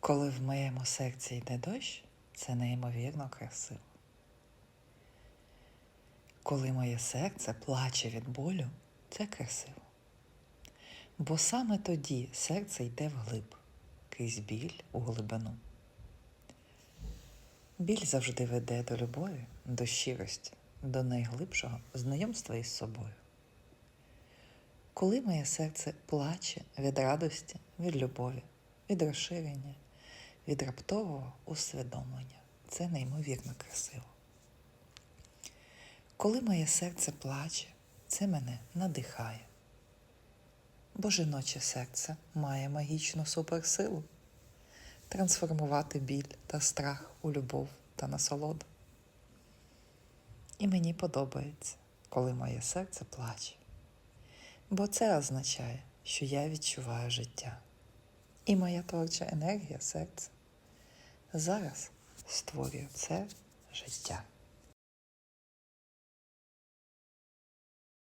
Коли в моєму серці йде дощ, це неймовірно красиво. Коли моє серце плаче від болю, це красиво. Бо саме тоді серце йде вглиб, крізь біль у глибину. Біль завжди веде до любові, до щирості, до найглибшого знайомства із собою. Коли моє серце плаче від радості, від любові, від розширення, від раптового усвідомлення, це неймовірно красиво. Коли моє серце плаче, це мене надихає. Бо жіноче серце має магічну суперсилу трансформувати біль та страх у любов та насолоду. І мені подобається, коли моє серце плаче, бо це означає, що я відчуваю життя. І моя творча енергія серця зараз створює це життя.